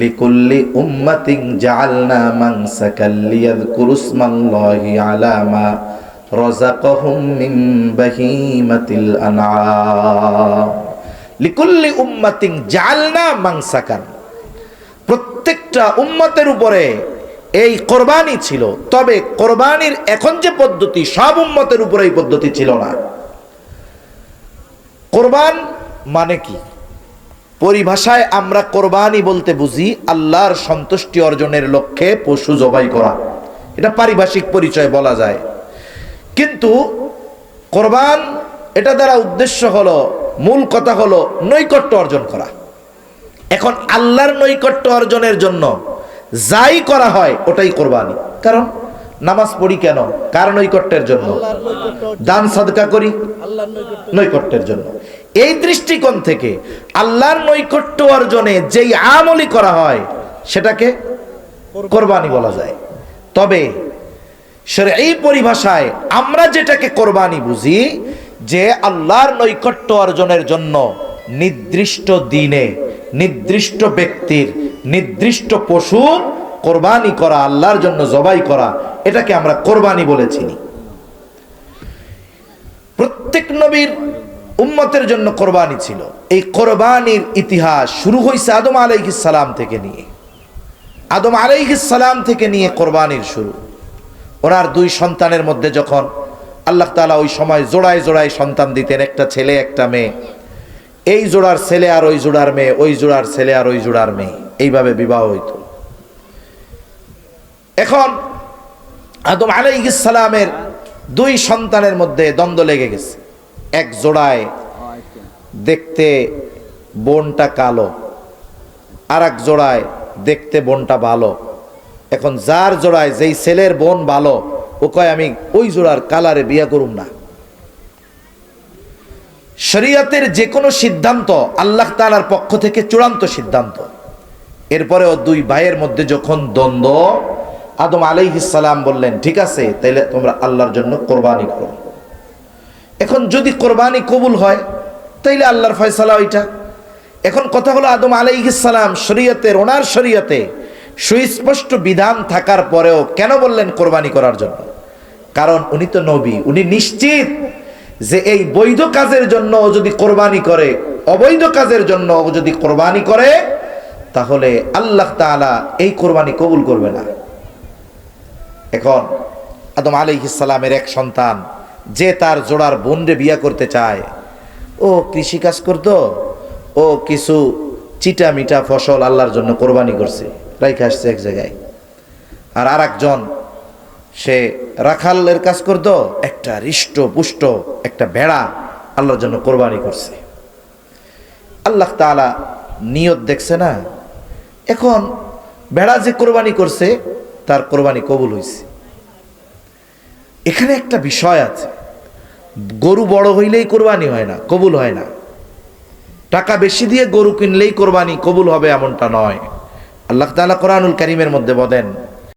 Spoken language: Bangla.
লিকুল্লি উম্মাতিন জাআলনা মানসাকাল লিয়াযকুরু ইসমাল্লাহি আলা মা রাযাকাহুম মিন বাহিমাতিল আনআম। লিকুল্লি উম্মাতিন জাআলনা মানসাকান। প্রত্যেকটা উম্মতের উপরে এই কোরবানি ছিল, তবে কোরবানির এখন যে পদ্ধতি, সব উম্মতের উপরে এই পদ্ধতি ছিল না। কোরবান মানে কি? পরিভাষায় আমরা কোরবানি বলতে বুঝি আল্লাহর সন্তুষ্টি অর্জনের লক্ষ্যে পশু জবাই করা। এটা পারিভাষিক পরিচয় বলা যায়। কিন্তু কোরবান, এটা দ্বারা উদ্দেশ্য হলো, মূল কথা হলো নৈকট্য অর্জন করা। এখন আল্লাহর নৈকট্য অর্জনের জন্য যাই করা হয়, ওটাই কোরবানি। কারণ নামাজ পড়ি কেন? কার নৈকট্যের জন্য? দান সাদকা করি? নৈকট্যের জন্য। এই দৃষ্টিকোণ থেকে আল্লাহর নৈকট্য অর্জনে যেই আমলি করা হয় সেটাকে কোরবানি। বলা যায়। তবে এই পরিভাষায় আমরা যেটাকে কোরবানি বুঝি যে আল্লাহর নৈকট্য অর্জনের জন্য নির্দিষ্ট দিনে নির্দিষ্ট ব্যক্তির নির্দিষ্ট পশু কোরবানি করা আল্লাহর জন্য জবাই করা এটাকে আমরা কোরবানি বলে চিনি। প্রত্যেক নবীর উম্মতের জন্য কোরবানি ছিল। এই কোরবানির ইতিহাস শুরু হয়েছে আদম সালাম থেকে নিয়ে। আদম সালাম থেকে নিয়ে কোরবানির শুরু। ওনার দুই সন্তানের মধ্যে যখন আল্লাহ তাআলা ওই সময় জোড়ায় জোড়ায় সন্তান দিতেন, একটা ছেলে, একটা মেয়ে। এই জোড়ার ছেলে আর ওই জোড়ার মেয়ে, ওই জোড়ার ছেলে আর ওই জোড়ার মেয়ে। এইভাবে বিবাহ হইত। এখন আদম আলাইহিস সালামের দুই সন্তানের মধ্যে দ্বন্দ্ব লেগে গেছে। এক জোড়ায় দেখতে বোনটা কালো আর এক জোড়ায় দেখতে বোনটা ভালো। এখন যার জোড়ায় যেই ছেলের বোন ভালো, ও কয়, আমি ওই জোড়ার কালারে বিয়া করুম না। শরিয়াতের যে কোনো সিদ্ধান্ত আল্লাহ তালার পক্ষ থেকে চূড়ান্ত সিদ্ধান্ত। এরপরে ও দুই ভাইয়ের মধ্যে যখন দ্বন্দ্ব আদম আলাইহিসালাম বললেন, ঠিক আছে, তাইলে তোমরা আল্লাহর জন্য কোরবানি করো। এখন যদি কোরবানি কবুল হয়, তাইলে আল্লাহর ফয়সালা ওইটা। এখন কথা হলো, আদম আলাইহিসালাম শরীয়তের, ওনার শরীয়তে সুস্পষ্ট বিধান থাকার পরেও কেন বললেন কোরবানি করার জন্য? কারণ উনি তো নবী, উনি নিশ্চিত যে এই বৈধ কাজের জন্য যদি কোরবানি করে, অবৈধ কাজের জন্য যদি কোরবানি করে, তাহলে আল্লাহ তাআলা এই কোরবানি কবুল করবে না। এখন আদম আলাইহিসালামের এক সন্তান, যে তার জোড়ার বোনরে বিয়া করতে চায়, ও কৃষিকাজ করতো, ও কিছু চিটা মিটা ফসল আল্লাহর জন্য কোরবানি করছে, রাইখে আসছে এক জায়গায়। আর আর একজন সে রাখালের কাজ করতো, একটা হৃষ্ট পুষ্ট, একটা ভেড়া আল্লাহর জন্য কোরবানি করছে। আল্লাহ তাআলা নিয়ত দেখছে না, এখন ভেড়া যে কোরবানি করছে তার কোরবানি কবুল হয়েছে এখানে একটা বিষয় আছে। গরু বড় হইলেই কোরবানি হয় না, কবুল হয় না। টাকা বেশি দিয়ে গরু কিনলেই কোরবানি কবুল হবে এমনটা নয়। আল্লাহ তালা কোরআনুল করিমের মধ্যে বলেন